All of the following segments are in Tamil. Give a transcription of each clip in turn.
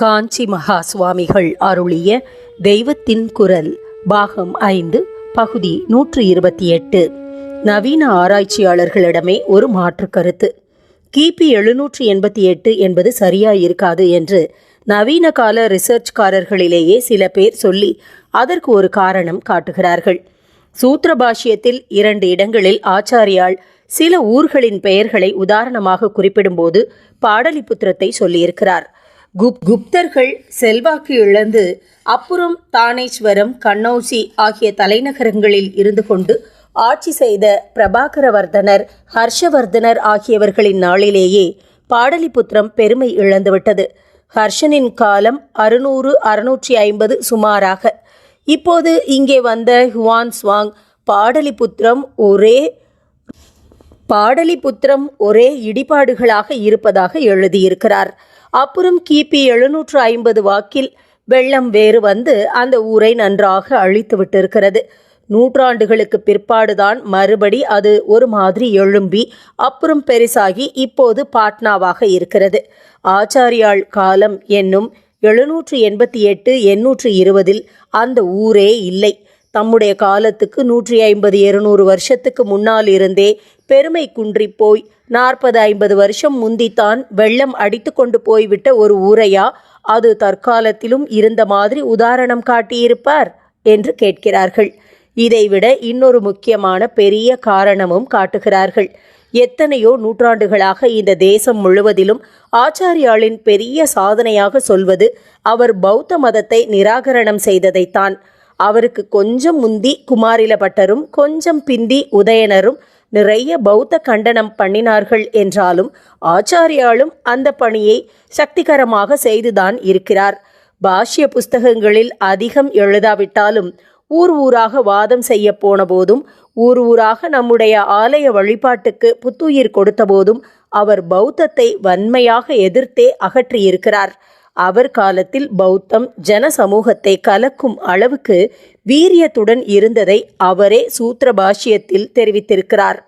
காஞ்சி மகா சுவாமிகள் அருளிய தெய்வத்தின் குரல் பாகம் ஐந்து பகுதி நூற்று இருபத்தி எட்டு. நவீன ஆராய்ச்சியாளர்களிடமே ஒரு மாற்று கருத்து. கிபி எழுநூற்று எண்பத்தி எட்டு என்பது சரியாயிருக்காது என்று நவீன கால ரிசர்ச்காரர்களிலேயே சில பேர் சொல்லி அதற்கு ஒரு காரணம் காட்டுகிறார்கள். சூத்திர பாஷ்யத்தில் இரண்டு இடங்களில் ஆச்சாரியால் சில ஊர்களின் பெயர்களை உதாரணமாக குறிப்பிடும்போது பாடலிபுத்திரத்தை சொல்லியிருக்கிறார். குப் குப்தர்கள் செல்வாக்கு இழந்து அப்புறம் தானேஸ்வரம் கண்ணௌசி ஆகிய தலைநகரங்களில் இருந்து கொண்டு ஆட்சி செய்த பிரபாகரவர்தனர் ஹர்ஷவர்தனர் ஆகியவர்களின் நாளிலேயே பாடலிபுத்திரம் பெருமை இழந்துவிட்டது. ஹர்ஷனின் காலம் அறுநூறு அறுநூற்றி ஐம்பது சுமாராக. இப்போது இங்கே வந்த ஹுவான் ஸ்வாங் பாடலிபுத்திரம் ஒரே பாடலிபுத்திரம் ஒரே இடிபாடுகளாக இருப்பதாக எழுதியிருக்கிறார். அப்புறம் கிபி எழுநூற்று ஐம்பது வாக்கில் வெள்ளம் வேறு வந்து அந்த ஊரை நன்றாக அழித்து விட்டிருக்கிறது. நூற்றாண்டுகளுக்கு பிற்பாடுதான் மறுபடி அது ஒரு மாதிரி எழும்பி அப்புறம் பெருசாகி இப்போது பாட்னாவாக இருக்கிறது. ஆச்சாரியாள் காலம் என்னும் எழுநூற்று எண்பத்தி எட்டு எண்ணூற்று இருபதில் அந்த ஊரே இல்லை. தம்முடைய காலத்துக்கு நூற்றி ஐம்பது இருநூறு வருஷத்துக்கு முன்னால் இருந்தே பெருமை குன்றி போய் நாற்பது ஐம்பது வருஷம் முந்தித்தான் வெள்ளம் அடித்து கொண்டு போய்விட்ட ஒரு ஊரையா? அது தற்காலத்திலும் இருந்த மாதிரி உதாரணம் காட்டியிருப்பார் என்று கேட்கிறார்கள். இதைவிட இன்னொரு முக்கியமான பெரிய காரணமும் காட்டுகிறார்கள். எத்தனையோ நூற்றாண்டுகளாக இந்த தேசம் முழுவதிலும் ஆச்சாரியாளின் பெரிய சாதனையாக சொல்வது அவர் பௌத்த மதத்தை நிராகரணம் செய்ததைத்தான். அவருக்கு கொஞ்சம் முந்தி குமாரில பட்டரும் கொஞ்சம் பிந்தி உதயனரும் நிறைய பௌத்த கண்டனம் பண்ணினார்கள் என்றாலும் ஆச்சாரியாலும் அந்த பணியை சக்திகரமாக செய்துதான் இருக்கிறார். பாஷ்ய புஸ்தகங்களில் அதிகம் எழுதாவிட்டாலும் ஊர் ஊராக வாதம் செய்ய போன போதும் ஊர் ஊராக நம்முடைய ஆலய வழிபாட்டுக்கு புத்துயிர் கொடுத்த போதும் அவர் பௌத்தத்தை வன்மையாக எதிர்த்தே அகற்றியிருக்கிறார். அவர் காலத்தில் பௌத்தம் ஜன சமூகத்தை கலக்கும் அளவுக்கு வீரியத்துடன் இருந்ததை அவரே சூத்திர பாஷ்யத்தில் தெரிவித்திருக்கிறார்.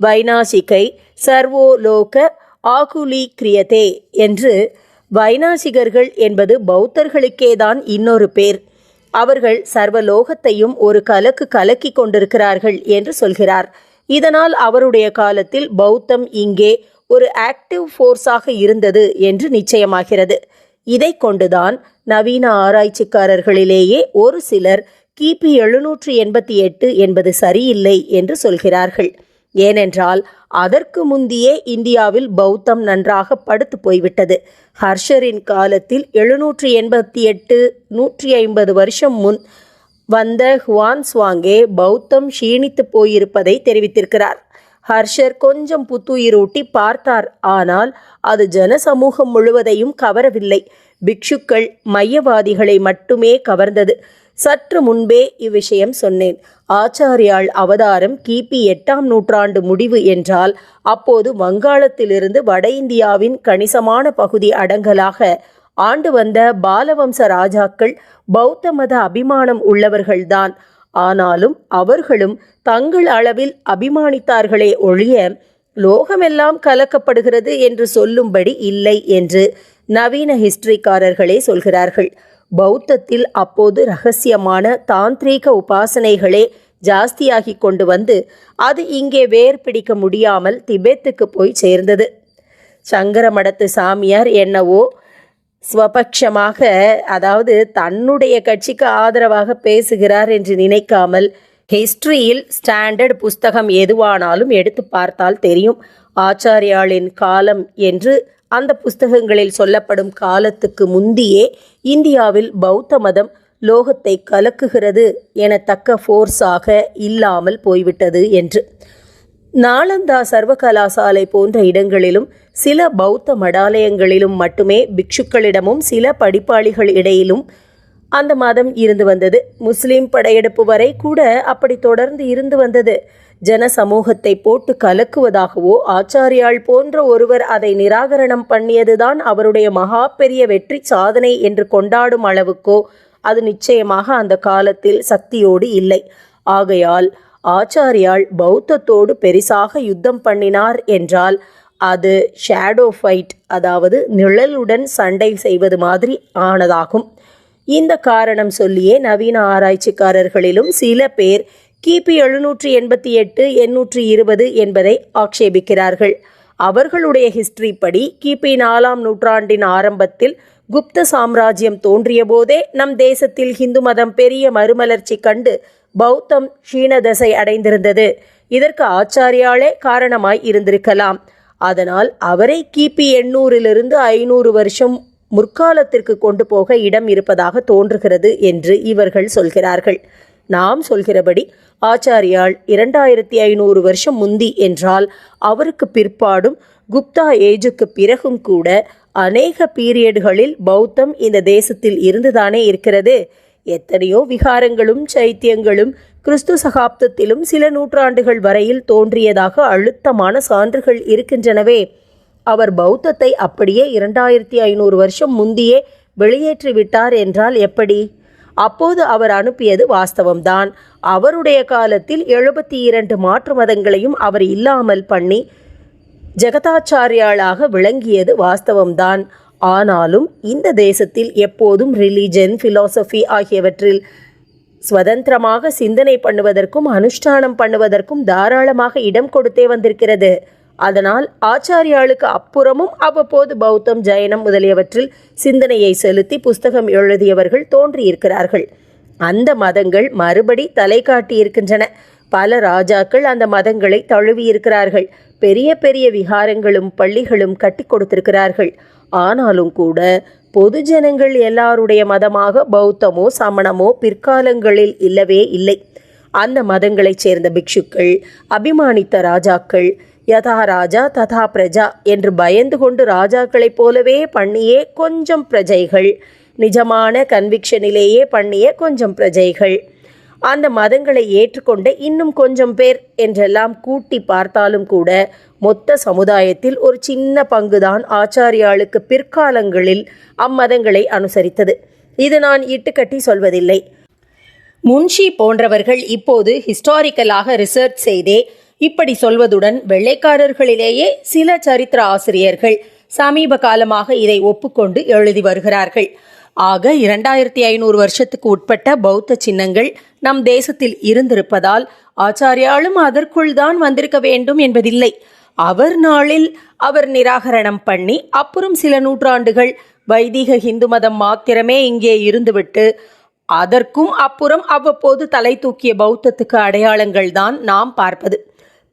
வைனாசிகை சர்வோலோக ஆகுலி கிரியதே என்று வைனாசிகர்கள் என்பது பௌத்தர்களுக்கேதான் இன்னொரு பேர். அவர்கள் சர்வலோகத்தையும் ஒரு கலக்கு கலக்கி கொண்டிருக்கிறார்கள் என்று சொல்கிறார். இதனால் அவருடைய காலத்தில் பௌத்தம் இங்கே ஒரு ஆக்டிவ் ஃபோர்ஸாக இருந்தது என்று நிச்சயமாகிறது. இதை கொண்டுதான் நவீன ஆராய்ச்சிக்காரர்களிலேயே ஒரு சிலர் கிபி எழுநூற்று எண்பத்தி எட்டு என்பது சரியில்லை என்று சொல்கிறார்கள். ஏனென்றால் அதற்கு முந்தியே இந்தியாவில் பௌத்தம் நன்றாக படுத்து போய்விட்டது. ஹர்ஷரின் காலத்தில் எழுநூற்று எண்பத்தி எட்டு நூற்றி ஐம்பது வருஷம் முன் வந்த ஹுவான் சுவாங்கே பௌத்தம் க்ஷீணித்து போயிருப்பதை தெரிவித்திருக்கிறார். ஹர்ஷர் கொஞ்சம் புத்துயிரூட்டி பார்த்தார். ஆனால் அது ஜன சமூகம் முழுவதையும் கவரவில்லை. பிக்ஷுக்கள் மையவாதிகளை மட்டுமே கவர்ந்தது. சற்று முன்பே இவ்விஷயம் சொன்னேன். ஆச்சாரியாள் அவதாரம் கிபி எட்டாம் நூற்றாண்டு முடிவு என்றால் அப்போது வங்காளத்திலிருந்து வட இந்தியாவின் கணிசமான பகுதி அடங்கலாக ஆண்டு வந்த பாலவம்ச ராஜாக்கள் பௌத்த மத அபிமானம் உள்ளவர்கள்தான். ஆனாலும் அவர்களும் தங்கள் அளவில் அபிமானித்தார்களே ஒழிய லோகமெல்லாம் கலக்கப்படுகிறது என்று சொல்லும்படி இல்லை என்று நவீன ஹிஸ்டரிக்காரர்களே சொல்கிறார்கள். பௌத்தத்தில் அப்போது ரகசியமான தாந்திரீக உபாசனைகளே ஜாஸ்தியாகி கொண்டு வந்து அது இங்கே வேர் பிடிக்க முடியாமல் திபெத்துக்கு போய் சேர்ந்தது. சங்கர மடத்து சாமியார் என்னவோ ஸ்வபக்ஷமாக அதாவது தன்னுடைய கட்சிக்கு ஆதரவாக பேசுகிறார் என்று நினைக்காமல் ஹிஸ்டரியில் ஸ்டாண்டர்ட் புஸ்தகம் எதுவானாலும் எடுத்து பார்த்தால் தெரியும். ஆச்சாரியாளின் காலம் என்று அந்த புஸ்தகங்களில் சொல்லப்படும் காலத்துக்கு முந்தியே இந்தியாவில் பௌத்த மதம் லோகத்தை கலக்குகிறது எனத்தக்க ஃபோர்ஸாக இல்லாமல் போய்விட்டது என்று. நாளந்தா சர்வகலாசாலை போன்ற இடங்களிலும் சில பௌத்த மடாலயங்களிலும் மட்டுமே பிக்ஷுக்களிடமும் சில படிப்பாளிகள் இடையிலும் அந்த மதம் இருந்து வந்தது. முஸ்லிம் படையெடுப்பு வரை கூட அப்படி தொடர்ந்து இருந்து வந்தது. ஜன சமூகத்தை போட்டு கலக்குவதாகவோ ஆச்சாரியாள் போன்ற ஒருவர் அதை நிராகரணம் பண்ணியதுதான் அவருடைய மகா பெரிய வெற்றி சாதனை என்று கொண்டாடும் அளவுக்கோ அது நிச்சயமாக அந்த காலத்தில் சக்தியோடு இல்லை. ஆகையால் ஆச்சாரியால் பௌத்தத்தோடு பெரிசாக யுத்தம் பண்ணினார் என்றால் அது ஷேடோ ஃபைட் அதாவது நிழலுடன் சண்டை செய்வது மாதிரி ஆனதாகும். இந்த காரணம் சொல்லியே நவீன ஆராய்ச்சிக்காரர்களிலும் சில பேர் கிபி எழுநூற்றி எண்பத்தி எட்டு எண்ணூற்றி இருபது என்பதை ஆக்ஷேபிக்கிறார்கள். அவர்களுடைய ஹிஸ்டரி படி கிபி நாலாம் நூற்றாண்டின் ஆரம்பத்தில் குப்த சாம்ராஜ்யம் தோன்றியபோதே நம் தேசத்தில் ஹிந்து மதம் பெரிய மறுமலர்ச்சி கண்டு பௌத்தம் க்ஷீணதசை அடைந்திருந்தது. இதற்கு ஆச்சாரியாலே காரணமாய் இருந்திருக்கலாம். அதனால் அவரை கிபி எண்ணூறிலிருந்து ஐநூறு வருஷம் முற்காலத்திற்கு கொண்டு போக இடம் இருப்பதாக தோன்றுகிறது என்று இவர்கள் சொல்கிறார்கள். நாம் சொல்கிறபடி ஆச்சாரியால் இரண்டாயிரத்தி ஐநூறு வருஷம் முந்தி என்றால் அவருக்கு பிற்பாடும் குப்தா ஏஜுக்கு பிறகும் கூட அநேக பீரியடுகளில் பௌத்தம் இந்த தேசத்தில் இருந்துதானே இருக்கிறது. எத்தனையோ விகாரங்களும் சைத்தியங்களும் கிறிஸ்து சகாப்தத்திலும் சில நூற்றாண்டுகள் வரையில் தோன்றியதாக அழுத்தமான சான்றுகள் இருக்கின்றனவே. அவர் பௌத்தத்தை அப்படியே இரண்டாயிரத்தி ஐநூறு வருஷம் முந்தியே வெளியேற்றி விட்டார் என்றால் எப்படி? அப்போது அவர் அனுப்பியது வாஸ்தவம்தான். அவருடைய காலத்தில் எழுபத்தி இரண்டு மாற்று மதங்களையும் அவர் இல்லாமல் பண்ணி ஜெகதாச்சாரியாளாக விளங்கியது வாஸ்தவம்தான். ஆனாலும் இந்த தேசத்தில் எப்போதும் ரிலீஜன் ஃபிலாசபி ஆகியவற்றில் சுதந்திரமாக சிந்தனை பண்ணுவதற்கும் அனுஷ்டானம் பண்ணுவதற்கும் தாராளமாக இடம் கொடுத்தே வந்திருக்கிறது. அதனால் ஆச்சாரியாளுக்கு அப்புறமும் அவ்வப்போது பௌத்தம் ஜெயனம் முதலியவற்றில் சிந்தனையை செலுத்தி புஸ்தகம் எழுதியவர்கள் தோன்றியிருக்கிறார்கள். அந்த மதங்கள் மறுபடி தலை காட்டியிருக்கின்றன. பல ராஜாக்கள் அந்த மதங்களை தழுவியிருக்கிறார்கள். பெரிய பெரிய விகாரங்களும் பள்ளிகளும் கட்டி கொடுத்திருக்கிறார்கள். ஆனாலும் கூட பொது ஜனங்கள் எல்லாருடைய மதமாக பௌத்தமோ சமணமோ பிற்காலங்களில் இல்லவே இல்லை. அந்த மதங்களைச் சேர்ந்த பிக்ஷுக்கள் அபிமானித்த ராஜாக்கள் யதா ராஜா ததா பிரஜா என்று பயந்து கொண்டு ராஜாக்களைப் போலவே பண்ணியே கொஞ்சம் பிரஜைகள். நிஜமான கன்விக்ஷனிலேயே பண்ணிய கொஞ்சம் பிரஜைகள். அந்த மதங்களை ஏற்றுக்கொண்ட இன்னும் கொஞ்சம் பேர் என்றெல்லாம் கூட்டி பார்த்தாலும் கூட மொத்த சமுதாயத்தில் ஒரு சின்ன பங்குதான் ஆச்சாரியாளுக்கு பிற்காலங்களில் அம்மதங்களை அனுசரித்தது. இது நான் இட்டுக்கட்டி சொல்வதில்லை. முன்ஷி போன்றவர்கள் இப்போது ஹிஸ்டாரிக்கலாக ரிசர்ச் செய்தே இப்படி சொல்வதுடன் வெள்ளைக்காரர்களிலேயே சில சரித்திர ஆசிரியர்கள் சமீப காலமாக இதை ஒப்புக்கொண்டு எழுதி வருகிறார்கள். ஆக இரண்டாயிரத்தி ஐநூறு வருஷத்துக்கு உட்பட்ட பௌத்த சின்னங்கள் நம் தேசத்தில் இருந்திருப்பதால் ஆச்சாரியாலும் அதற்குள் தான் வந்திருக்க வேண்டும் என்பதில்லை. அவர் நாளில் அவர் நிராகரணம் பண்ணி அப்புறம் சில நூற்றாண்டுகள் வைதிக இந்து மதம் மாத்திரமே இங்கே இருந்துவிட்டு அதற்கும் அப்புறம் அவ்வப்போது தலை தூக்கிய பௌத்தத்துக்கு அடையாளங்கள் தான் நாம் பார்ப்பது.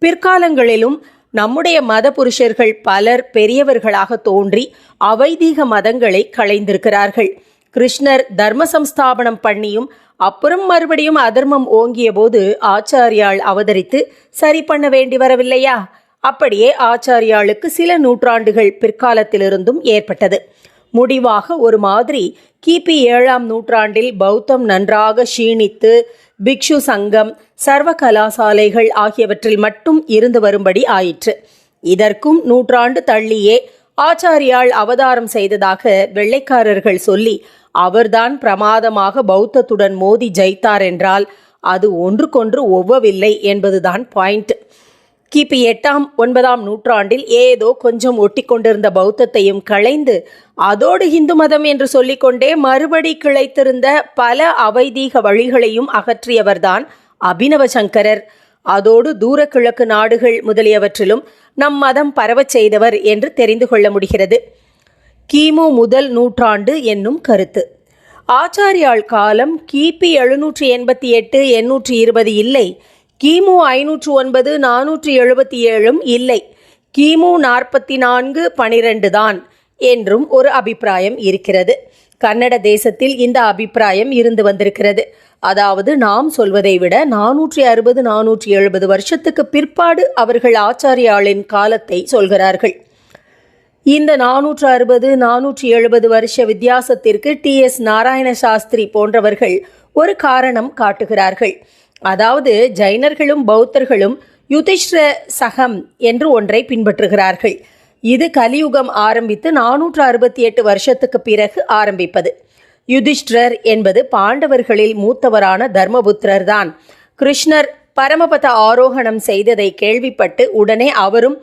பிற்காலங்களிலும் நம்முடைய மத புருஷர்கள் பலர் பெரியவர்களாக தோன்றி அவைதீக மதங்களை களைந்திருக்கிறார்கள். கிருஷ்ணர் தர்ம சம்ஸ்தாபனம் பண்ணியும் அப்புறம் மறுபடியும் அதர்மம் ஓங்கிய போது ஆச்சாரியாள் அவதரித்து சரி பண்ண வேண்டி வரவில்லையா? அப்படியே ஆச்சாரியாளுக்கு சில நூற்றாண்டுகள் பிற்காலத்திலிருந்தும் ஏற்பட்டது. முடிவாக ஒரு மாதிரி கிபி ஏழாம் நூற்றாண்டில் பௌத்தம் நன்றாக க்ஷீணித்து பிக்ஷு சங்கம் சர்வ கலாசாலைகள் ஆகியவற்றில் மட்டும் இருந்து வரும்படி ஆயிற்று. இதற்கும் நூற்றாண்டு தள்ளியே ஆச்சாரியால் அவதாரம் செய்ததாக வெள்ளைக்காரர்கள் சொல்லி அவர்தான் பிரமாதமாக பௌத்தத்துடன் மோதி ஜெயித்தார் என்றால் அது ஒன்றுக்கொன்று ஒவ்வவில்லை என்பதுதான் பாயிண்ட் கிபி எட்டாம் ஒன்பதாம் நூற்றாண்டில் ஏதோ கொஞ்சம் ஒட்டி கொண்டிருந்த பௌத்தத்தையும் களைந்து அதோடு இந்து மதம் என்று சொல்லிக்கொண்டே மறுபடி கிளைத்திருந்த பல அவைதீக வழிகளையும் அகற்றியவர்தான் அபினவ சங்கரர். அதோடு தூர கிழக்கு நாடுகள் முதலியவற்றிலும் நம் மதம் பரவச் செய்தவர் என்று தெரிந்து கொள்ள முடிகிறது. கிமு முதல் நூற்றாண்டு என்னும் கருத்து. ஆச்சாரியால் காலம் கிபி எழுநூற்றி எண்பத்தி எட்டு எண்ணூற்றி இருபது இல்லை. கிமு ஐநூற்று ஒன்பது நானூற்றி எழுபத்தி ஏழும் இல்லை. கிமு நாற்பத்தி நான்கு பனிரெண்டு தான் என்றும் ஒரு அபிப்பிராயம் இருக்கிறது. கன்னட தேசத்தில் இந்த அபிப்பிராயம் இருந்து வந்திருக்கிறது. அதாவது நாம் சொல்வதை விட நானூற்றி அறுபது நானூற்றி எழுபது வருஷத்துக்கு பிற்பாடு அவர்கள் ஆச்சாரியாளின் காலத்தை சொல்கிறார்கள். இந்த நானூற்று அறுபது நானூற்றி எழுபது வருஷ வித்தியாசத்திற்கு டி எஸ் நாராயண சாஸ்திரி போன்றவர்கள் ஒரு காரணம் காட்டுகிறார்கள். அதாவது ஜைனர்களும் பௌத்தர்களும் யுதிஷ்ர சகம் என்று ஒன்றை பின்பற்றுகிறார்கள். இது கலியுகம் ஆரம்பித்து நானூற்று அறுபத்தி எட்டு வருஷத்துக்கு பிறகு ஆரம்பிப்பது. யுதிஷ்டர் என்பது பாண்டவர்களில் மூத்தவரான தர்மபுத்திரர் தான் கிருஷ்ணர் பரமபத ஆரோகணம் செய்ததை கேள்விப்பட்டு உடனே அவரும்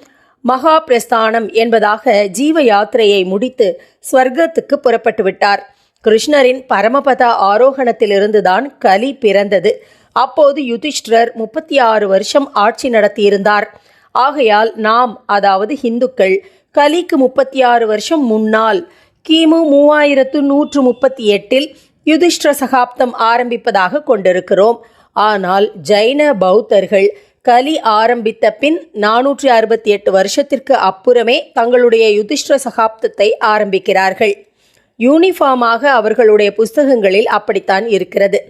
மகா பிரஸ்தானம் என்பதாக ஜீவ யாத்திரையை முடித்து ஸ்வர்க்கத்துக்கு புறப்பட்டு விட்டார். கிருஷ்ணரின் பரமபத ஆரோகணத்திலிருந்துதான் கலி பிறந்தது. அப்போது யுதிஷ்டர் முப்பத்தி ஆறு வருஷம் ஆட்சி நடத்தியிருந்தார். ஆகையால் நாம் அதாவது இந்துக்கள் கலிக்கு முப்பத்தி ஆறு வருஷம் முன்னால் கிமு மூவாயிரத்து நூற்று முப்பத்தி எட்டில் யுதிஷ்டிர சகாப்தம் ஆரம்பிப்பதாக கொண்டிருக்கிறோம். ஆனால் ஜைன பௌத்தர்கள் கலி ஆரம்பித்த பின் நானூற்றி அறுபத்தி எட்டு வருஷத்திற்கு அப்புறமே தங்களுடைய யுதிஷ்ட சகாப்தத்தை ஆரம்பிக்கிறார்கள். யூனிஃபார்மாக அவர்களுடைய புஸ்தகங்களில் அப்படித்தான் இருக்கிறது.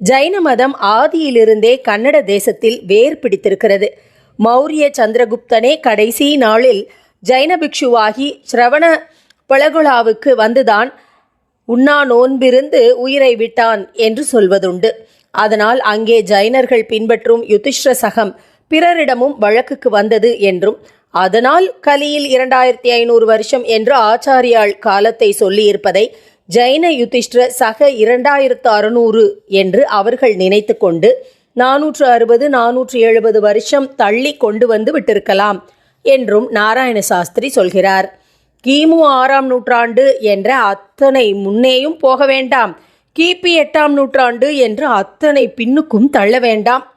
ஜைன மதம் ஆதியிலிருந்தே கன்னட தேசத்தில் வேர் பிடித்திருக்கிறது. மௌரிய சந்திரகுப்தனே கடைசி நாளில் ஜைன பிக்ஷுவாகி சிரவண பழகுலாவுக்கு வந்துதான் உண்ணா நோன்பிருந்து உயிரை விட்டான் என்று சொல்வதுண்டு. அதனால் அங்கே ஜைனர்கள் பின்பற்றும் யுதிஷ்ட சகம் பிறரிடமும் வழக்குக்கு வந்தது என்றும் அதனால் கலியில் இரண்டாயிரத்தி ஐநூறு வருஷம் என்று ஆச்சாரியாள் காலத்தை சொல்லியிருப்பதை ஜைன யுதிஷ்டிர சக இரண்டாயிரத்து அறுநூறு என்று அவர்கள் நினைத்து கொண்டு நானூற்று அறுபது நானூற்று எழுபது வருஷம் தள்ளி கொண்டு வந்து விட்டிருக்கலாம் என்றும் நாராயண சாஸ்திரி சொல்கிறார். கிமு ஆறாம் நூற்றாண்டு என்ற அத்தனை முன்னேயும் போக வேண்டாம். கிபி எட்டாம் நூற்றாண்டு என்று அத்தனை பின்னுக்கும் தள்ள வேண்டாம்.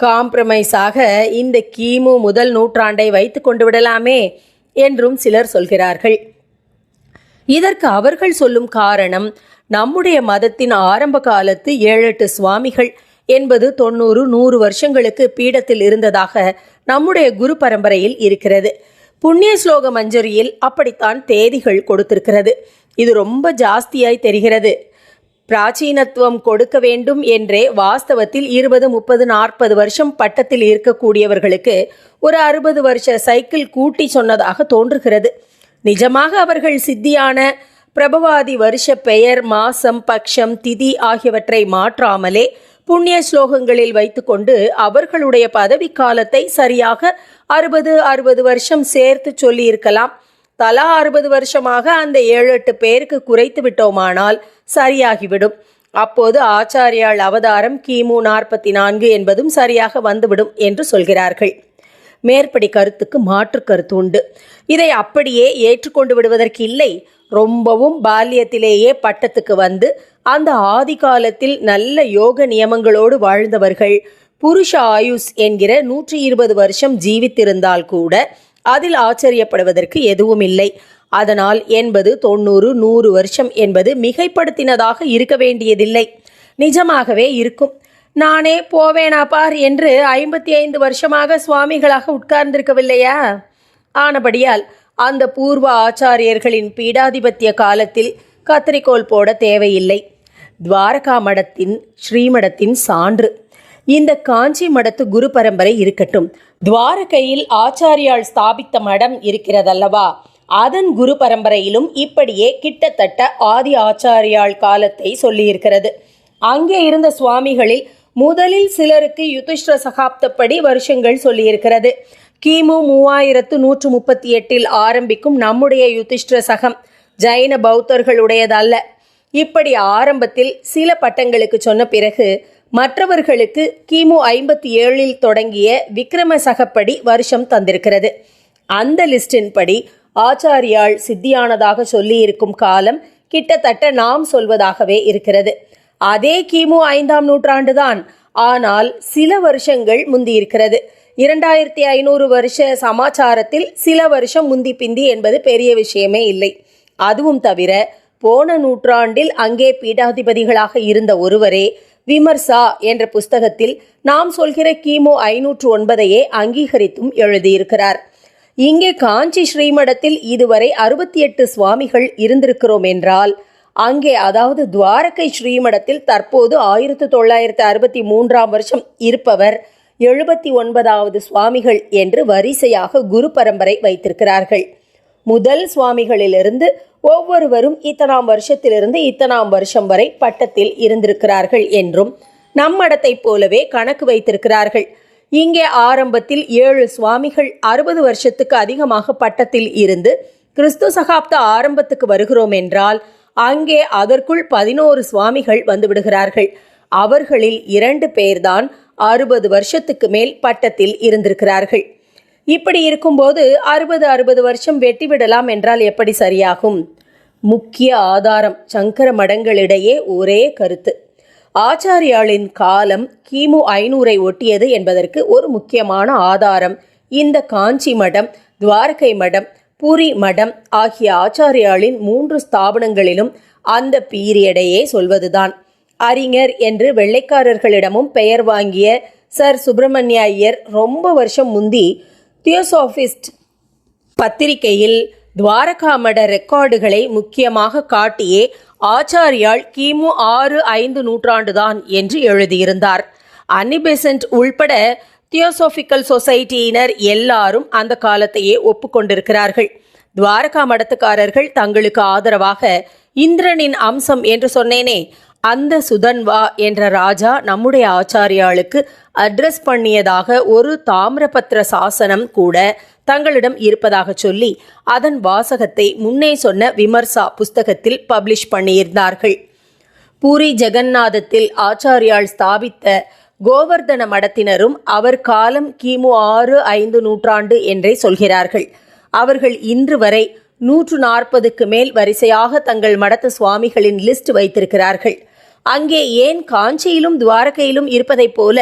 காம்ப்ரமைஸாக இந்த கிமு முதல் நூற்றாண்டை வைத்து கொண்டு விடலாமே என்றும் சிலர் சொல்கிறார்கள். இதற்கு அவர்கள் சொல்லும் காரணம் நம்முடைய மதத்தின் ஆரம்ப காலத்து ஏழெட்டு சுவாமிகள் என்பது தொண்ணூறு நூறு வருஷங்களுக்கு பீடத்தில் இருந்ததாக நம்முடைய குரு பரம்பரையில் இருக்கிறது. புண்ணிய ஸ்லோக மஞ்சரியில் அப்படித்தான் தேதிகள் கொடுத்திருக்கிறது. இது ரொம்ப ஜாஸ்தியாய் தெரிகிறது. பிராச்சீனத்துவம் கொடுக்க வேண்டும் என்றே வாஸ்தவத்தில் இருபது முப்பது நாற்பது வருஷம் பட்டத்தில் இருக்கக்கூடியவர்களுக்கு ஒரு அறுபது வருஷ சைக்கிள் கூட்டி சொன்னதாக தோன்றுகிறது. நிஜமாக அவர்கள் சித்தியான பிரபவாதி வருஷ பெயர் மாசம் பக்ஷம் திதி ஆகியவற்றை மாற்றாமலே புண்ணிய ஸ்லோகங்களில் வைத்துக்கொண்டு அவர்களுடைய பதவி காலத்தை சரியாக அறுபது அறுபது வருஷம் சேர்த்து சொல்லியிருக்கலாம். தலா அறுபது வருஷமாக அந்த ஏழு எட்டு பேருக்கு குறைத்து விட்டோமானால் சரியாகிவிடும். அப்போது ஆச்சாரியாள் அவதாரம் கிமு நாற்பத்தி நான்கு என்பதும் சரியாக வந்துவிடும் என்று சொல்கிறார்கள். மேற்படி கருத்துக்கு மாற்று கருத்து உண்டு. இதை அப்படியே ஏற்றுக்கொண்டு விடுவதற்கு இல்லை. ரொம்பவும் பால்யத்திலேயே பட்டத்துக்கு வந்து அந்த ஆதி காலத்தில் நல்ல யோக நியமங்களோடு வாழ்ந்தவர்கள் புருஷ ஆயுஷ் என்கிற நூற்றி இருபது வருஷம் ஜீவித்திருந்தால் கூட அதில் ஆச்சரியப்படுவதற்கு எதுவும் இல்லை. அதனால் எண்பது தொண்ணூறு நூறு வருஷம் என்பது மிகைப்படுத்தினதாக இருக்க வேண்டியதில்லை. நிஜமாகவே இருக்கும். நானே போவேனா பார் என்று ஐம்பத்தி ஐந்து வருஷமாக சுவாமிகளாக உட்கார்ந்திருக்கவில்லையா? ஆனபடியால் அந்த பூர்வ ஆச்சாரியர்களின் பீடாதிபத்திய காலத்தில் கத்திரிக்கோல் போட தேவையில்லை. துவாரகா மடத்தின் ஸ்ரீமடத்தின் சான்று. இந்த காஞ்சி மடத்து குரு பரம்பரை இருக்கட்டும். துவாரகையில் ஆச்சாரியால் ஸ்தாபித்த மடம் இருக்கிறதல்லவா? அதன் குரு பரம்பரையிலும் இப்படியே கிட்டத்தட்ட ஆதி ஆச்சாரியாள் காலத்தை சொல்லியிருக்கிறது. அங்கே இருந்த சுவாமிகளில் முதலில் சிலருக்கு யுதிஷ்ட சகாப்தப்படி வருஷங்கள் சொல்லியிருக்கிறது. கிமு மூவாயிரத்து நூற்று முப்பத்தி எட்டில் ஆரம்பிக்கும் நம்முடைய யுதிஷ்ட சகம் ஜைன பௌத்தர்களுடையதல்ல. இப்படி ஆரம்பத்தில் சில பட்டங்களுக்கு சொன்ன பிறகு மற்றவர்களுக்கு கிமு ஐம்பத்தி ஏழில் தொடங்கிய விக்ரம சகப்படி வருஷம் தந்திருக்கிறது. அந்த லிஸ்டின் படி ஆச்சாரியாள் சித்தியானதாக சொல்லியிருக்கும் காலம் கிட்டத்தட்ட நாம் சொல்வதாகவே இருக்கிறது. அதே கிமு ஐந்தாம் நூற்றாண்டுதான். ஆனால் சில வருஷங்கள் முந்தி இருக்கிறது இரண்டாயிரத்தி ஐநூறு வருஷ சமாச்சாரத்தில் சில வருஷம் முந்தி பிந்தி என்பது பெரிய விஷயமே இல்லை. அதுவும் தவிர போன நூற்றாண்டில் அங்கே பீடாதிபதிகளாக இருந்த ஒருவரே விமர்சா என்ற புஸ்தகத்தில் நாம் சொல்கிற கிமு ஐநூற்று ஒன்பதையே அங்கீகரித்தும் எழுதியிருக்கிறார். இங்கே காஞ்சி ஸ்ரீமடத்தில் இதுவரை அறுபத்தி எட்டு சுவாமிகள் இருந்திருக்கிறோம் என்றால் அங்கே அதாவது துவாரகை ஸ்ரீமடத்தில் தற்போது ஆயிரத்து தொள்ளாயிரத்து அறுபத்தி மூன்றாம் வருஷம் இருப்பவர் எழுபத்தி ஒன்பதாவது சுவாமிகள் என்று வரிசையாக குரு பரம்பரை வைத்திருக்கிறார்கள். முதல் சுவாமிகளிலிருந்து ஒவ்வொருவரும் இத்தனாம் வருஷத்திலிருந்து இத்தனாம் வருஷம் வரை பட்டத்தில் இருந்திருக்கிறார்கள் என்றும் நம்மடத்தைப் போலவே கணக்கு வைத்திருக்கிறார்கள். இங்கே ஆரம்பத்தில் ஏழு சுவாமிகள் அறுபது வருஷத்துக்கு அதிகமாக பட்டத்தில் இருந்து கிறிஸ்து சகாப்த ஆரம்பத்துக்கு வருகிறோம் என்றால் அங்கே அதற்குள் பதினோரு சுவாமிகள் வந்துவிடுகிறார்கள். அவர்களில் இரண்டு பேர்தான் அறுபது வருஷத்துக்கு மேல் பட்டத்தில் இருந்திருக்கிறார்கள். இப்படி இருக்கும்போது அறுபது அறுபது வருஷம் வெட்டிவிடலாம் என்றால் எப்படி சரியாகும்? முக்கிய ஆதாரம் சங்கர மடங்களிடையே ஒரே கருத்து. ஆச்சாரியாளின் காலம் கிமு ஐநூறை ஒட்டியது என்பதற்கு ஒரு முக்கியமான ஆதாரம். இந்த காஞ்சி மடம் துவாரகை மடம் புரி மடம் ஆகிய ஆச்சாரியாளின் மூன்று ஸ்தாபனங்களிலும் அந்த பீரியடையே சொல்வதுதான். அறிஞர் என்று வெள்ளைக்காரர்களிடமும் பெயர் வாங்கிய சர் சுப்பிரமணிய ஐயர் ரொம்ப வருஷம் முந்தி தியோசோஃபிஸ்ட் பத்திரிகையில் துவாரகா மட ரெக்கார்டுகளை முக்கியமாக காட்டியே ஆச்சாரியால் கிமு ஆறு ஐந்து நூற்றாண்டுதான் என்று எழுதியிருந்தார். அன்னிபெசன்ட் உள்பட தியோசோபிக்கல் சொசைட்டியினர் எல்லாரும் அந்த காலத்தையே ஒப்புக்கொண்டிருக்கிறார்கள். துவாரகா மடத்துக்காரர்கள் தங்களுக்கு ஆதரவாக இந்திரனின் அம்சம் என்று சொன்னேனே அந்த சுதன்வா என்ற ராஜா நம்முடைய ஆச்சாரியாளுக்கு அட்ரஸ் பண்ணியதாக ஒரு தாமிரபத்திர சாசனம் கூட தங்களிடம் இருப்பதாக சொல்லி அதன் வாசகத்தை முன்னே சொன்ன விமர்சா புஸ்தகத்தில் பப்ளிஷ் பண்ணியிருந்தார்கள். பூரி ஜெகநாதத்தில் ஆச்சாரியால் ஸ்தாபித்த கோவர்தன மடத்தினரும் அவர் காலம் கிமு ஆறு ஐந்து நூற்றாண்டு என்றே சொல்கிறார்கள். அவர்கள் இன்று வரை நூற்று நாற்பதுக்கு மேல் வரிசையாக தங்கள் மடத்த சுவாமிகளின் லிஸ்ட் வைத்திருக்கிறார்கள். அங்கே ஏன் காஞ்சியிலும் துவாரகையிலும் இருப்பதைப் போல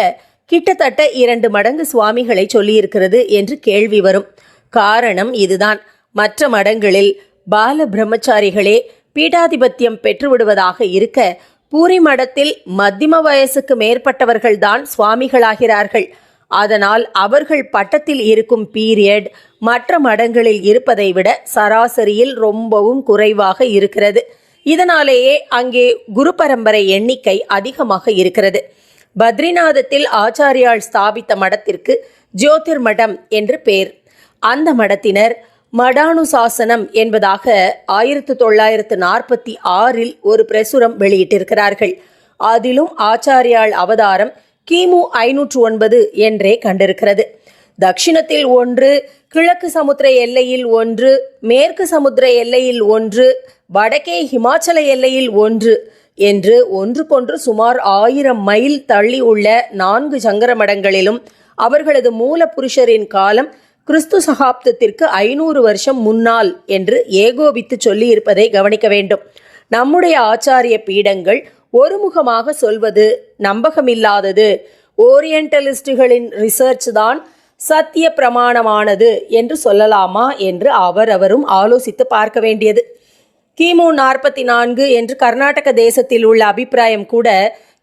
கிட்டத்தட்ட இரண்டு மடங்கு சுவாமிகளை சொல்லியிருக்கிறது என்று கேள்வி வரும். காரணம் இதுதான். மற்ற மடங்களில் பால பிரம்மச்சாரிகளே பீடாதிபத்தியம் பெற்றுவிடுவதாக இருக்க பூரி மடத்தில் மத்திம வயசுக்கு மேற்பட்டவர்கள்தான் சுவாமிகளாகிறார்கள். அதனால் அவர்கள் பட்டத்தில் இருக்கும் பீரியட் மற்ற மடங்களில் இருப்பதை விட சராசரியில் ரொம்பவும் குறைவாக இருக்கிறது. இதனாலேயே அங்கே குரு பரம்பரை எண்ணிக்கை அதிகமாக இருக்கிறது. பத்ரிநாதத்தில் ஆச்சாரியால் ஸ்தாபித்த மடத்திற்கு ஜோதிர் மடம் என்று பெயர் அந்த மடத்தினர் மடானுசாசனம் என்பதாக ஆயிரத்து தொள்ளாயிரத்து நாற்பத்தி ஆறில் ஒரு பிரசுரம் வெளியிட்டிருக்கிறார்கள். அதிலும் ஆச்சாரியால் அவதாரம் கிமு ஐநூற்று ஒன்பது என்றே கண்டிருக்கிறது. தக்ஷிணத்தில் ஒன்று கிழக்கு சமுத்திர எல்லையில் ஒன்று மேற்கு சமுத்திர எல்லையில் ஒன்று வடக்கே ஹிமாச்சல எல்லையில் ஒன்று என்று ஒன்றுக்கொன்று சுமார் ஆயிரம் மைல் தள்ளி உள்ள நான்கு சங்கர மடங்களிலும் அவர்களது மூல புருஷரின் காலம் கிறிஸ்து சகாப்தத்திற்கு ஐநூறு வருஷம் முன்னால் என்று ஏகோபித்து சொல்லியிருப்பதை கவனிக்க வேண்டும். நம்முடைய ஆச்சாரிய பீடங்கள் ஒருமுகமாக சொல்வது நம்பகமில்லாதது. ஓரியண்டலிஸ்டுகளின் ரிசர்ச் தான் சத்திய பிரமாணமானது என்று சொல்லலாமா என்று அவரவரும் ஆலோசித்து பார்க்க வேண்டியது. கிமு நாற்பத்தி நான்கு என்று கர்நாடக தேசத்தில் உள்ள அபிப்பிராயம் கூட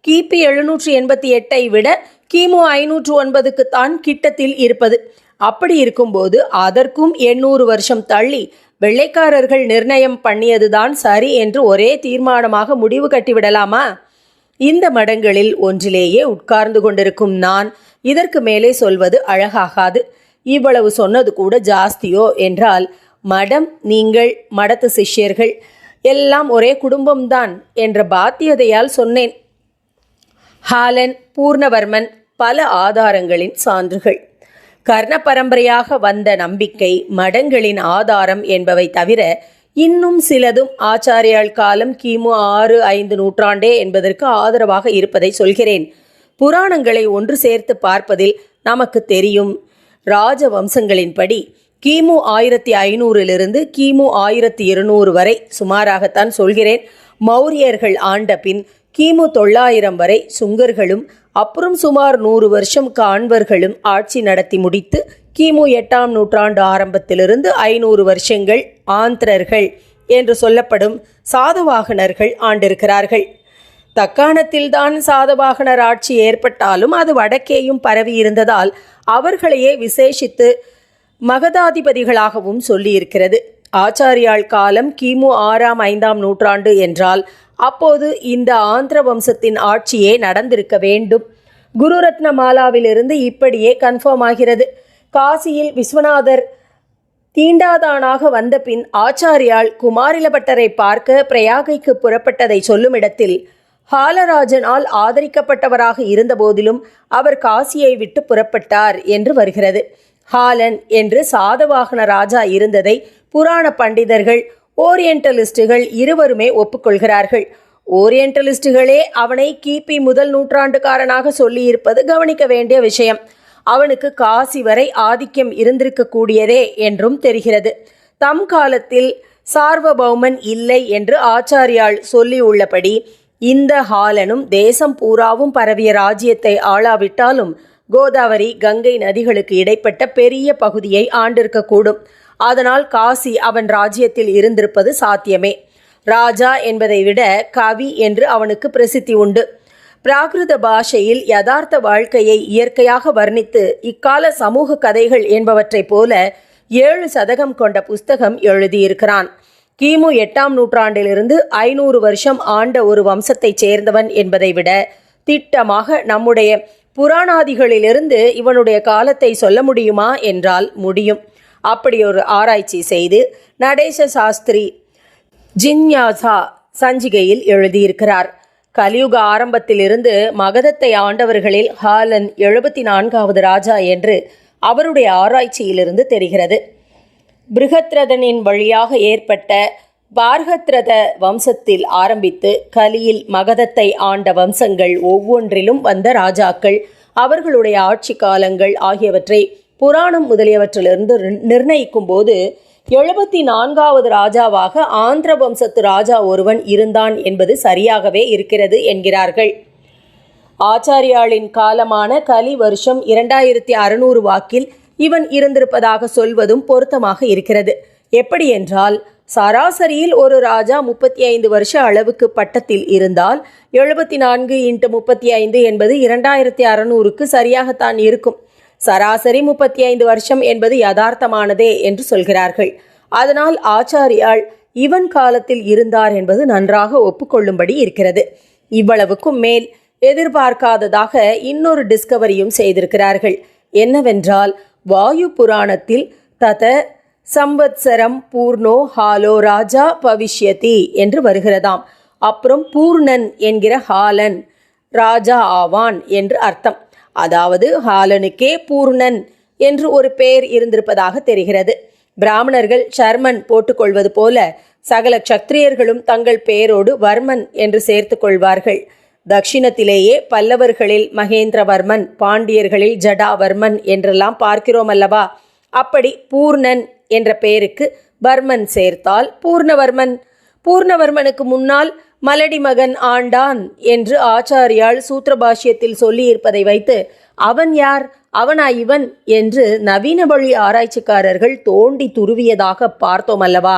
கிபி எழுநூற்று எண்பத்தி எட்டை விட கிமு ஐநூற்று ஒன்பதுக்குத்தான் கிட்டத்தில் இருப்பது. அப்படி இருக்கும்போது அதற்கும் எண்ணூறு வருஷம் தள்ளி வெள்ளைக்காரர்கள் நிர்ணயம் பண்ணியதுதான் சரி என்று ஒரே தீர்மானமாக முடிவு கட்டிவிடலாமா? இந்த மடங்களில் ஒன்றிலேயே உட்கார்ந்து கொண்டிருக்கும் நான் இதற்கு மேலே சொல்வது அழகாகாது. இவ்வளவு சொன்னது கூட ஜாஸ்தியோ என்றால் மடம் நீங்கள் மடத்து சிஷ்யர்கள் எல்லாம் ஒரே குடும்பம்தான் என்ற பாத்தியதையால் சொன்னேன். ஹாலன் பூர்ணவர்மன் பல ஆதாரங்களின் சான்றுகள். கர்ண பரம்பரையாக வந்த நம்பிக்கை மடங்களின் ஆதாரம் என்பவை தவிர இன்னும் சிலதும் ஆச்சாரியால் காலம் கிமு ஆறு ஐந்து நூற்றாண்டே என்பதற்கு ஆதரவாக இருப்பதை சொல்கிறேன். புராணங்களை ஒன்று சேர்த்து பார்ப்பதில் நமக்கு தெரியும். ராஜ வம்சங்களின்படி கிமு ஆயிரத்தி ஐநூறிலிருந்து கிமு ஆயிரத்தி இருநூறு வரை சுமாராகத்தான் சொல்கிறேன். மௌரியர்கள் ஆண்ட பின் கிமு தொள்ளாயிரம் வரை சுங்கர்களும் அப்புறம் சுமார் நூறு வருஷம் காண்வர்களும் ஆட்சி நடத்தி முடித்து கிமு எட்டாம் நூற்றாண்டு ஆரம்பத்திலிருந்து ஐநூறு வருஷங்கள் ஆந்திரர்கள் என்று சொல்லப்படும் சாதவாகனர்கள் ஆண்டிருக்கிறார்கள். தக்காணத்தில்தான் சாதவாகனர் ஆட்சி ஏற்பட்டாலும் அது வடக்கேயும் பரவி இருந்ததால் அவர்களையே விசேஷித்து மகதாதிபதிகளாகவும் சொல்லியிருக்கிறது. ஆச்சாரியாள் காலம் கிமு ஆறாம் ஐந்தாம் நூற்றாண்டு என்றால் அப்போது இந்த ஆந்திர வம்சத்தின் ஆட்சியே நடந்திருக்க வேண்டும். குருரத்ன மாலாவிலிருந்து இப்படியே கன்ஃபார்ம் ஆகிறது. காசியில் விஸ்வநாதர் தீண்டாதானாக வந்த பின் ஆச்சாரியால் குமாரிலபட்டரை பார்க்க பிரயாகைக்கு புறப்பட்டதை சொல்லும் இடத்தில் ஹாலராஜனால் ஆதரிக்கப்பட்டவராக இருந்தபோதிலும் அவர் காசியை விட்டு புறப்பட்டார் என்று வருகிறது. ஹாலன் என்று சாதவாகன ராஜா இருந்ததை புராண பண்டிதர்கள் ஓரியண்டலிஸ்டுகள் இருவருமே ஒப்புக்கொள்கிறார்கள். ஓரியண்டலிஸ்டுகளே அவனை கிபி முதல் நூற்றாண்டுக்காரனாக சொல்லியிருப்பது கவனிக்க வேண்டிய விஷயம். அவனுக்கு காசி வரை ஆதிக்கம் இருந்திருக்கக்கூடியதே என்றும் தெரிகிறது. தம் காலத்தில் சார்வபௌமன் இல்லை என்று ஆச்சாரியால் சொல்லியுள்ளபடி இந்த ஹாலனும் தேசம் பூராவும் பரவிய ராஜ்யத்தை ஆளாவிட்டாலும் கோதாவரி கங்கை நதிகளுக்கு இடைப்பட்ட பெரிய பகுதியை ஆண்டிருக்கக்கூடும். அதனால் காசி அவன் ராஜ்யத்தில் இருந்திருப்பது சாத்தியமே. ராஜா என்பதை விட கவி என்று அவனுக்கு பிரசித்தி உண்டு. பிராகிருத பாஷையில் யதார்த்த வாழ்க்கையை இயற்கையாக வர்ணித்து இக்கால சமூக கதைகள் என்பவற்றைப் போல ஏழு சதகம் கொண்ட புஸ்தகம் எழுதியிருக்கிறான். கிமு எட்டாம் நூற்றாண்டிலிருந்து ஐநூறு வருஷம் ஆண்ட ஒரு வம்சத்தைச் சேர்ந்தவன் என்பதை விட திட்டமாக நம்முடைய புராணாதிகளிலிருந்து இவனுடைய காலத்தை சொல்ல முடியுமா என்றால் முடியும். அப்படி ஒரு ஆராய்ச்சி செய்து நடேச சாஸ்திரி ஜின்யாசா சஞ்சிகையில் எழுதியிருக்கிறார். கலியுக ஆரம்பத்திலிருந்து மகதத்தை ஆண்டவர்களில் ஹாலன் எழுபத்தி நான்காவது ராஜா என்று அவருடைய ஆராய்ச்சியிலிருந்து தெரிகிறது. பிருகத்ரதனின் வழியாக ஏற்பட்ட பார்கத்ரத வம்சத்தில் ஆரம்பித்து கலியில் மகதத்தை ஆண்ட வம்சங்கள் ஒவ்வொன்றிலும் வந்த ராஜாக்கள் அவர்களுடைய ஆட்சி காலங்கள் ஆகியவற்றை புராணம் முதலியவற்றிலிருந்து நிர்ணயிக்கும் போது எழுபத்தி நான்காவது ராஜாவாக ஆந்திர வம்சத்து ராஜா ஒருவன் இருந்தான் என்பது சரியாகவே இருக்கிறது என்கிறார்கள். ஆச்சாரியாளின் காலமான கலி வருஷம் இரண்டாயிரத்தி அறுநூறு வாக்கில் இவன் இருந்திருப்பதாக சொல்வதும் பொருத்தமாக இருக்கிறது. எப்படி என்றால் சராசரியில் ஒரு ராஜா முப்பத்தி ஐந்து வருஷ அளவுக்கு பட்டத்தில் இருந்தால் எழுபத்தி நான்கு இன்ட்டு முப்பத்தி ஐந்து என்பது இரண்டாயிரத்தி அறநூறுக்கு சரியாகத்தான் இருக்கும். சராசரி முப்பத்தி ஐந்து வருஷம் என்பது யதார்த்தமானதே என்று சொல்கிறார்கள். அதனால் ஆச்சாரியால் இவன் காலத்தில் இருந்தார் என்பது நன்றாக ஒப்புக்கொள்ளும்படி இருக்கிறது. இவ்வளவுக்கும் மேல் எதிர்பார்க்காததாக இன்னொரு டிஸ்கவரியும் செய்திருக்கிறார்கள். என்னவென்றால் வாயு புராணத்தில் தத சம்பத்சரம் பூர்ணோ ஹாலோ ராஜா பவிஷ்யதி என்று வருகிறதாம். அப்புறம் பூர்ணன் என்கிற ஹாலன் ராஜா ஆவான் என்று அர்த்தம். அதாவது ஹாலனுக்கே பூர்ணன் என்று ஒரு பெயர் இருந்திருப்பதாக தெரிகிறது. பிராமணர்கள் சர்மன் போட்டுக்கொள்வது போல சகல சத்திரியர்களும் தங்கள் பெயரோடு வர்மன் என்று சேர்த்து கொள்வார்கள். தக்ஷிணத்திலேயே பல்லவர்களில் மகேந்திரவர்மன் பாண்டியர்களில் ஜடாவர்மன் என்றெல்லாம் பார்க்கிறோம் அல்லவா அப்படி பூர்ணன் என்ற பெயருக்கு பர்மன் சேர்த்தால் பூர்ணவர்மன். பூர்ணவர்மனுக்கு முன்னால் மலடி மகன் ஆண்டான் என்று ஆச்சாரியால் சூத்திரபாஷ்யத்தில் சொல்லியிருப்பதை வைத்து அவன் யார்? அவனா இவன்? என்று நவீன வழி ஆராய்ச்சிக்காரர்கள் தோண்டி துருவியதாக பார்த்தோம் அல்லவா?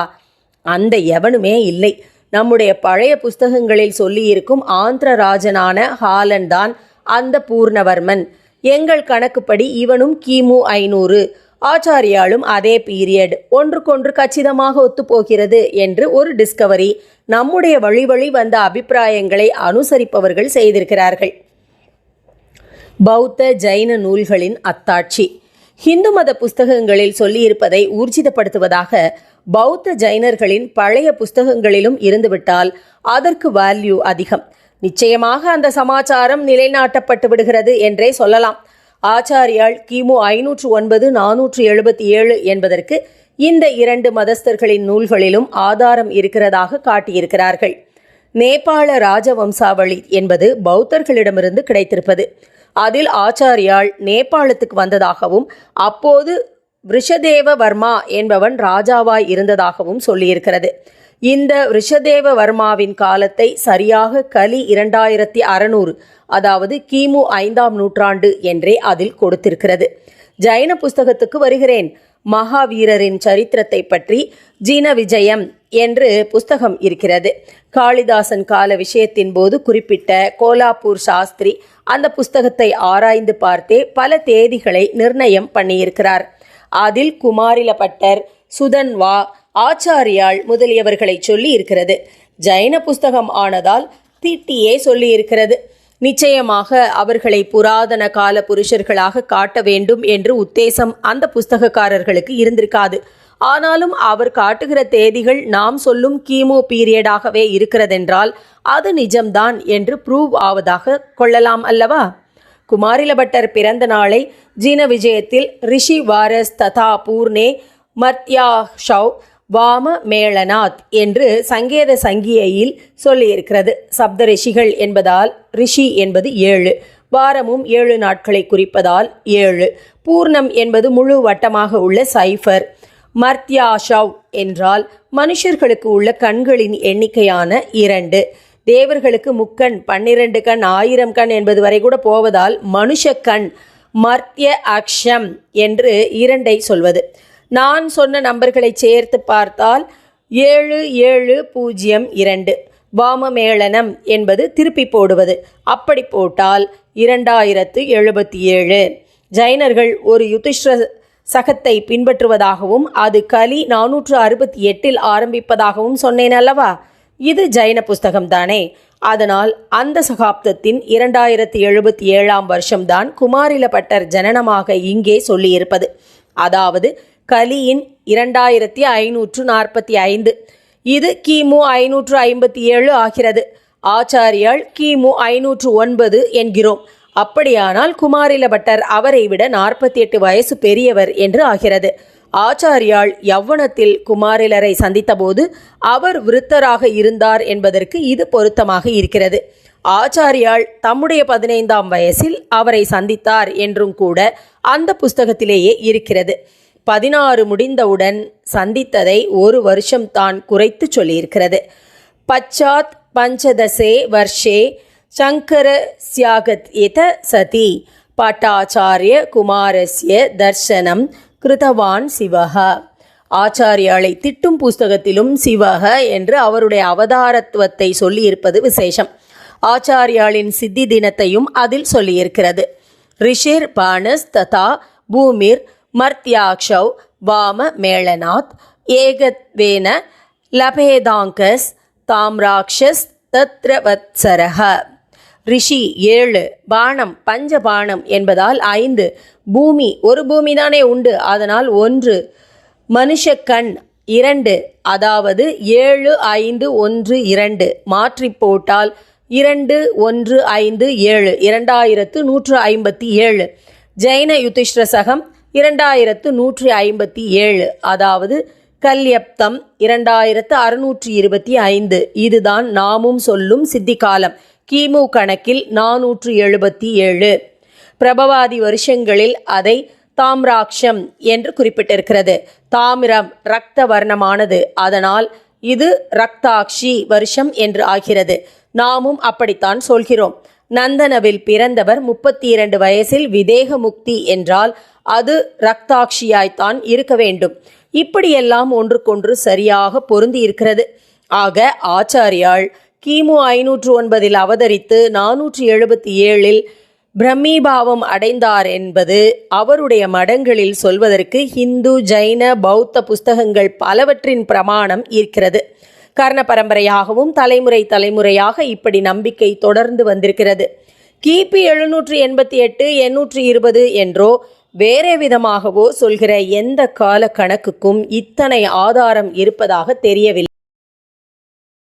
அந்த எவனுமே இல்லை. நம்முடைய பழைய புஸ்தகங்களில் சொல்லியிருக்கும் ஆந்திரராஜனான ஹாலன் தான் அந்த பூர்ணவர்மன். எங்கள் கணக்குப்படி இவனும் கிமு ஐநூறு. ஆச்சாரியாலும் அதே பீரியட் ஒன்றுக்கொன்று கச்சிதமாக ஒத்துப்போகிறது என்று ஒரு டிஸ்கவரி நம்முடைய வழி வழி வந்த அபிப்பிராயங்களை அனுசரிப்பவர்கள் செய்திருக்கிறார்கள். பௌத்த ஜைன நூல்களின் அத்தாட்சி. ஹிந்து மத புஸ்தகங்களில் சொல்லியிருப்பதை ஊர்ஜிதப்படுத்துவதாக பௌத்த ஜைனர்களின் பழைய புஸ்தகங்களிலும் இருந்துவிட்டால் அதற்கு வேல்யூ அதிகம். நிச்சயமாக அந்த சமாச்சாரம் நிலைநாட்டப்பட்டு விடுகிறது என்றே சொல்லலாம். ஆச்சாரியால் கிமு ஐநூற்று ஒன்பது நானூற்று எழுபத்தி ஏழு என்பதற்கு இந்த இரண்டு மதஸ்தர்களின் நூல்களிலும் ஆதாரம் இருக்கிறதாக காட்டியிருக்கிறார்கள். நேபாள ராஜவம்சாவளி என்பது பௌத்தர்களிடமிருந்து கிடைத்திருப்பது. அதில் ஆச்சாரியால் நேபாளத்துக்கு வந்ததாகவும் அப்போது ரிஷதேவ வர்மா என்பவன் ராஜாவாய் இருந்ததாகவும் சொல்லியிருக்கிறது. இந்த ரிஷதேவ வர்மாவின் காலத்தை சரியாக கலி இரண்டாயிரத்தி அறநூறு அதாவது கிமு ஐந்தாம் நூற்றாண்டு என்றே அதில் கொடுத்திருக்கிறது. ஜைன புஸ்தகத்துக்கு வருகிறேன். மகாவீரரின் சரித்திரத்தை பற்றி ஜீன விஜயம் என்று புஸ்தகம் இருக்கிறது. காளிதாசன் கால விஷயத்தின் போது குறிப்பிட்ட கோலாப்பூர் சாஸ்திரி அந்த புஸ்தகத்தை ஆராய்ந்து பார்த்தே பல தேதிகளை நிர்ணயம் பண்ணியிருக்கிறார். அதில் குமாரிலபட்டர் சுதன்வா ஆச்சாரியாள் முதலியவர்களை சொல்லி இருக்கிறது ஜைன புஸ்தகம் ஆனதால் தீட்டியே சொல்லியிருக்கிறது. நிச்சயமாக அவர்களை புராதன கால புருஷர்களாக காட்ட வேண்டும் என்று உத்தேசம் அந்த புஸ்தகக்காரர்களுக்கு இருந்திருக்காது. ஆனாலும் அவர் காட்டுகிற தேதிகள் நாம் சொல்லும் கீமோ பீரியடாகவே இருக்கிறதென்றால் அது நிஜம்தான் என்று ப்ரூவ் ஆவதாக கொள்ளலாம் அல்லவா? குமாரிலபட்டர் பிறந்த நாளை ஜீன விஜயத்தில் ரிஷி வாரஸ் ததா பூர்ணே மத்யா ஷவ் வாம மேளநாத் என்று சங்கேத சங்கியையில் சொல்லியிருக்கிறது. சப்த ரிஷிகள் என்பதால் ரிஷி என்பது ஏழு வாரமும் ஏழு நாட்களை குறிப்பதால் ஏழு பூர்ணம் என்பது முழு வட்டமாக உள்ள சைஃபர். மர்த்யாஷவ் என்றால் மனுஷர்களுக்கு உள்ள கண்களின் எண்ணிக்கையான இரண்டு தேவர்களுக்கு முக்கண் பன்னிரண்டு கண் ஆயிரம் கண் என்பது வரை கூட போவதால் மனுஷ கண் மர்த்திய அக்ஷம் என்று இரண்டை சொல்வது. நான் சொன்ன நம்பர்களை சேர்த்து பார்த்தால் ஏழு ஏழு பூஜ்ஜியம் இரண்டு. வாமமேளனம் என்பது திருப்பி போடுவது. அப்படி போட்டால் இரண்டாயிரத்து எழுபத்தி ஏழு ஜைனர்கள் ஒரு யுதிஷ்ர சகத்தை பின்பற்றுவதாகவும் அது கலி நானூற்று அறுபத்தி எட்டில் ஆரம்பிப்பதாகவும் சொன்னேன் அல்லவா? இது ஜைன புஸ்தகம்தானே அதனால் அந்த சகாப்தத்தின் இரண்டாயிரத்தி எழுபத்தி ஏழாம் வருஷம்தான் குமாரில பட்டர் ஜனனமாக இங்கே சொல்லியிருப்பது. அதாவது கலியின் இரண்டாயிரத்தி ஐநூற்று நாற்பத்தி ஐந்து. இது கிமு ஐநூற்று ஐம்பத்தி ஏழு ஆகிறது. ஆச்சாரியால் கிமு ஐநூற்று ஒன்பது என்கிறோம். அப்படியானால் குமாரிலபட்டர் அவரை விட நாற்பத்தி எட்டு வயசு பெரியவர் என்று ஆகிறது. ஆச்சாரியால் யவ்வனத்தில் குமாரிலரை சந்தித்தபோது அவர் விருத்தராக இருந்தார் என்பதற்கு இது பொருத்தமாக இருக்கிறது. ஆச்சாரியால் தம்முடைய பதினைந்தாம் வயசில் அவரை சந்தித்தார் என்றும் கூட அந்த புஸ்தகத்திலேயே இருக்கிறது. பதினாறு முடிந்தவுடன் சந்தித்ததை ஒரு வருஷம் தான் குறைத்து சொல்லியிருக்கிறது. பச்சாத் பஞ்சதசே வர்ஷே சங்கர சியாகத் எத சதி? பட்டாச்சாரிய குமாரஸ்ய தர்சனம் கிருதவான் சிவக ஆச்சாரியாளை திட்டும் புஸ்தகத்திலும் சிவக என்று அவருடைய அவதாரத்துவத்தை சொல்லியிருப்பது விசேஷம். ஆச்சாரியாளின் சித்தி தினத்தையும் அதில் சொல்லியிருக்கிறது. ரிஷிர் பானஸ் ததா பூமிர் மர்த்தியாக்ஷவ் வாம மேளநாத் ஏகத்வேன லபேதாங்கஸ் தாம்ராக்ஷஸ் தத்ரவத்சரக ரிஷி ஏழு பானம் பஞ்சபானம் என்பதால் ஐந்து. பூமி ஒரு பூமி தானே உண்டு. அதனால் ஒன்று. மனுஷ கண் இரண்டு. அதாவது ஏழு ஐந்து ஒன்று இரண்டு. மாற்றி போட்டால் இரண்டு ஒன்று ஐந்து ஏழு. இரண்டாயிரத்து நூற்று ஐம்பத்தி ஏழு. ஜெயின யுதிஷ்ட சகம் இரண்டாயிரத்து நூற்றி ஐம்பத்தி ஏழு அதாவது கல்யப்தம் இரண்டாயிரத்து அறுநூற்றி இருபத்தி ஐந்து. இதுதான் நாமும் சொல்லும் சித்திகாலம். கிமு கணக்கில் நானூற்று எழுபத்தி ஏழு. பிரபவாதி வருஷங்களில் அதை தாம்ராக்ஷம் என்று குறிப்பிட்டிருக்கிறது. தாமிரம் இரத்த வர்ணமானது அதனால் இது ரக்தாக்ஷி வருஷம் என்று ஆகிறது. நாமும் அப்படித்தான் சொல்கிறோம். நந்தனவில் பிறந்தவர் முப்பத்தி இரண்டு வயசில் விதேக முக்தி என்றால் அது ரக்தாட்சியாய்த்தான் இருக்க வேண்டும். இப்படியெல்லாம் ஒன்றுக்கொன்று சரியாக பொருந்தி இருக்கிறது ஆக ஆச்சாரியாள் கிமு ஐநூற்று ஒன்பதில் அவதரித்து நானூற்றி எழுபத்தி ஏழில் பிரம்மீபாவம் அடைந்தார் என்பது அவருடைய மடங்களில் சொல்வதற்கு ஹிந்து ஜைன பௌத்த புஸ்தகங்கள் பலவற்றின் பிரமாணம் இருக்கிறது. கர்ண பரம்பரையாகவும் தலைமுறை தலைமுறையாக இப்படி நம்பிக்கை தொடர்ந்து வந்திருக்கிறது. கிபி எழுநூற்றி எண்பத்தி எட்டு எண்ணூற்றி இருபது என்றோ வேறே விதமாகவோ சொல்கிற எந்த கால கணக்குக்கும் இத்தனை ஆதாரம் இருப்பதாக தெரியவில்லை.